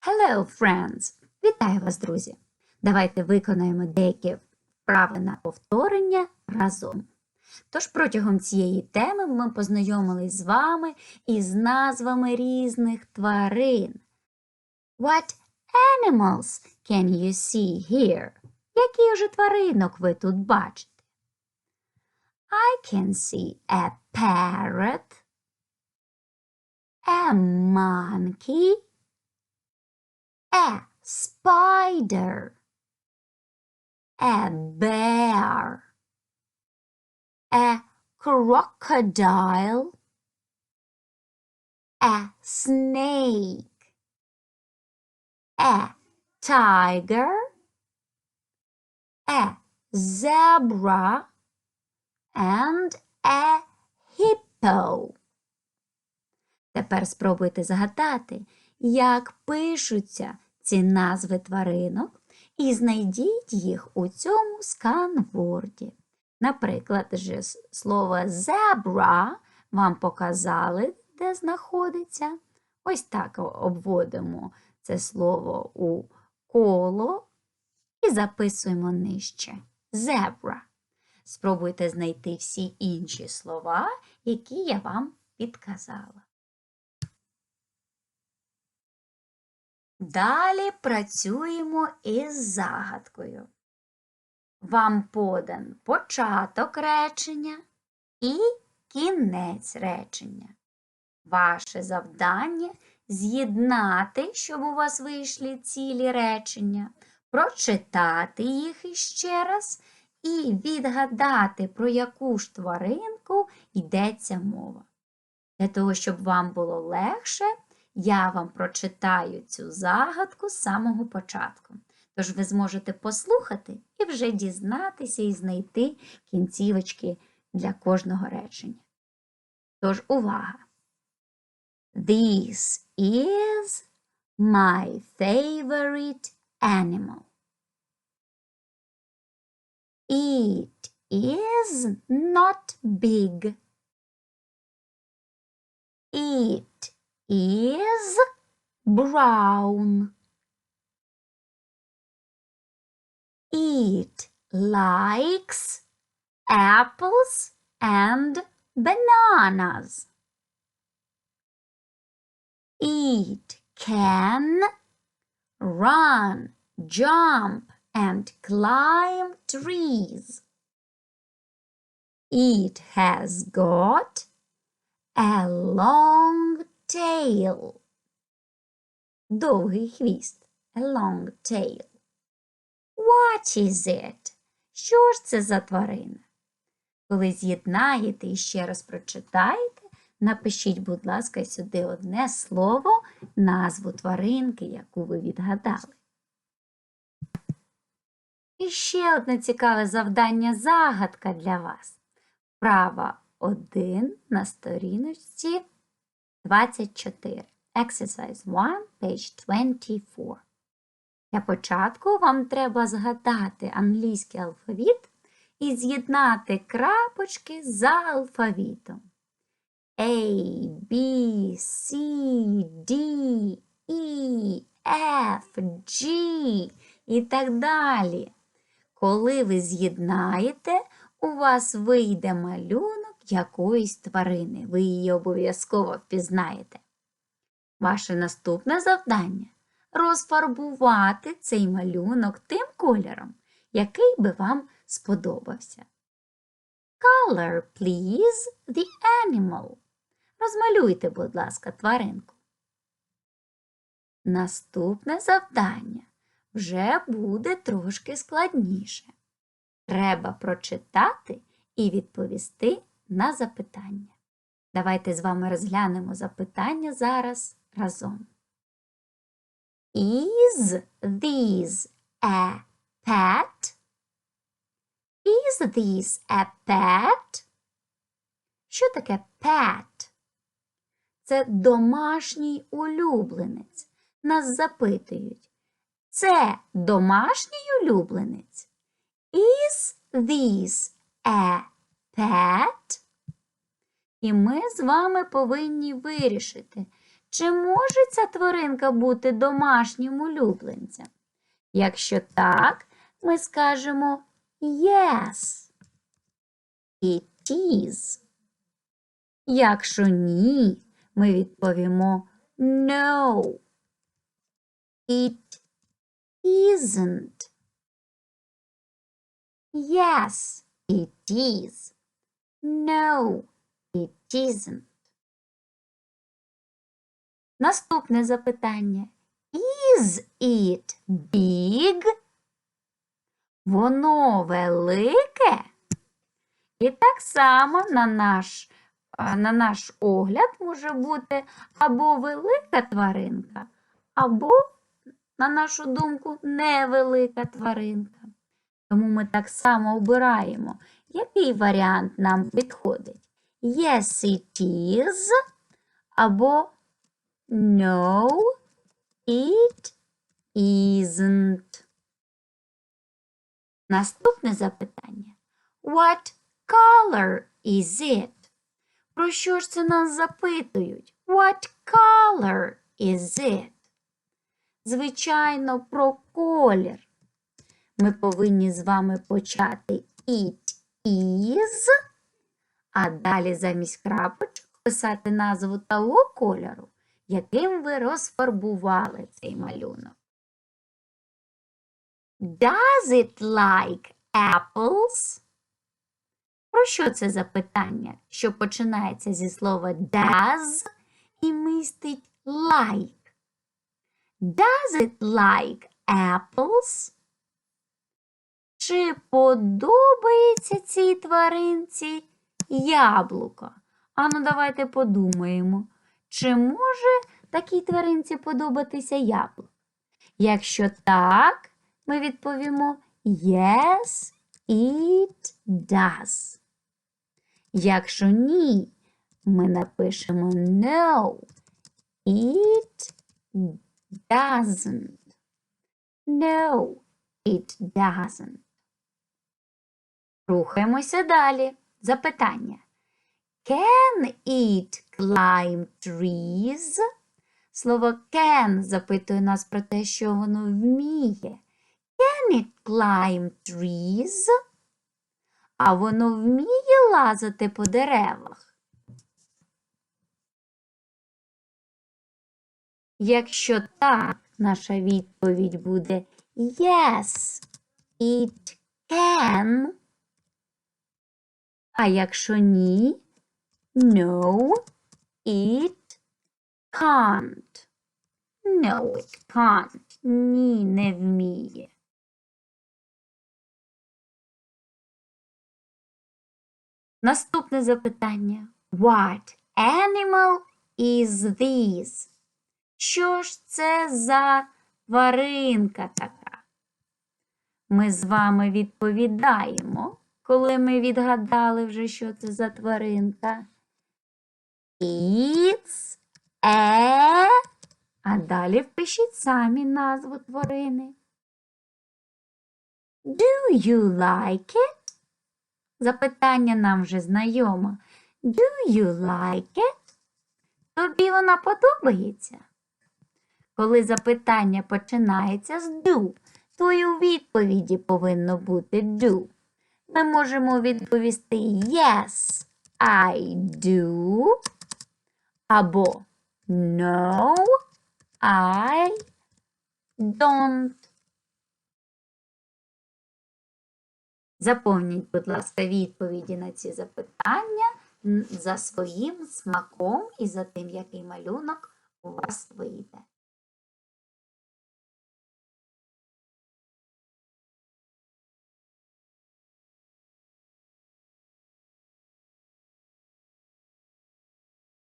Hello, friends! Вітаю вас, друзі! Давайте виконаємо деякі вправи на повторення разом. Тож протягом цієї теми ми познайомились з вами із назвами різних тварин. What animals can you see here? Які ж тваринок ви тут бачите? I can see a parrot, a monkey, a spider, a bear, a crocodile, a snake, a tiger, a zebra, and a hippo. Тепер спробуйте згадати, як пишуться ці назви тваринок, і знайдіть їх у цьому сканворді. Наприклад, же слово zebra вам показали, де знаходиться. Ось так обводимо це слово у коло і записуємо нижче. Zebra. Спробуйте знайти всі інші слова, які я вам підказала. Далі працюємо із загадкою. Вам подан початок речення і кінець речення. Ваше завдання з'єднати, щоб у вас вийшли цілі речення, прочитати їх іще раз і відгадати, про яку ж тваринку йдеться мова. Для того, щоб вам було легше, я вам прочитаю цю загадку з самого початку. Тож ви зможете послухати і вже дізнатися і знайти кінцівочки для кожного речення. Тож увага! This is my favorite animal. It is not big. It is brown. It likes apples and bananas. It can run, jump, and climb trees. It has got a long tail. Довгий хвіст. A long tail. What is it? Що ж це за тварина? Коли з'єднаєте і ще раз прочитаєте, напишіть, будь ласка, сюди одне слово, назву тваринки, яку ви відгадали. І ще одне цікаве завдання загадка для вас. Вправа 1 на сторіночці 24. Exercise 1, page 24. Для початку вам треба згадати англійський алфавіт і з'єднати крапочки за алфавітом. A, B, C, D, E, F, G і так далі. Коли ви з'єднаєте, у вас вийде малюнок якоїсь тварини. Ви її обов'язково впізнаєте. Ваше наступне завдання розфарбувати цей малюнок тим кольором, який би вам сподобався. Color, please, the animal. Розмалюйте, будь ласка, тваринку. Наступне завдання вже буде трошки складніше. Треба прочитати і відповісти на запитання. Давайте з вами розглянемо запитання зараз разом. Is this a pet? Is this a pet? Що таке pet? Це домашній улюбленець. Нас запитують. Це домашній улюбленець? Is this a pet? І ми з вами повинні вирішити, Чи може ця тваринка бути домашнім улюбленцем? Якщо так, ми скажемо yes. It is. Якщо ні, ми відповімо no. It isn't. Yes, it is. No, it isn't. Наступне запитання. Is it big? Воно велике? І так само на наш, на наш огляд може бути або велика тваринка, або, на нашу думку, невелика тваринка. Тому ми так само обираємо, який варіант нам підходить. Yes, it is, або No, it isn't. Наступне запитання. What color is it? Про що ж це нас запитують? What color is it? Звичайно, про колір. Ми повинні з вами почати it is, а далі замість крапочок писати назву того кольору, яким ви розфарбували цей малюнок. Does it like apples? Про що це запитання, що починається зі слова does і містить like? Does it like apples? Чи подобається цій тваринці яблуко? Ану, давайте подумаємо. Чи може такій тваринці подобатися яблуко? Якщо так, ми відповімо Yes, it does. Якщо ні, ми напишемо No, it doesn't. No, it doesn't. Рухаємося далі. Запитання. Can it climb trees? Слово can запитує нас про те, що воно вміє. Can it climb trees? А воно вміє лазити по деревах. Якщо так, наша відповідь буде Yes, it can. А якщо ні, No, it can't. No, it can't. Ні, не вміє. Наступне запитання. What animal is this? Що ж це за тваринка така? Ми з вами відповідаємо, коли ми відгадали вже, що це за тваринка. It's a. А далі впишіть самі назву тварини. Do you like it? Запитання нам вже знайоме. Do you like it? Тобі вона подобається? Коли запитання починається з do, то і у відповіді повинно бути do. Ми можемо відповісти Yes, I do. Або No, I don't. Заповніть, будь ласка, відповіді на ці запитання за своїм смаком і за тим, який малюнок у вас вийде.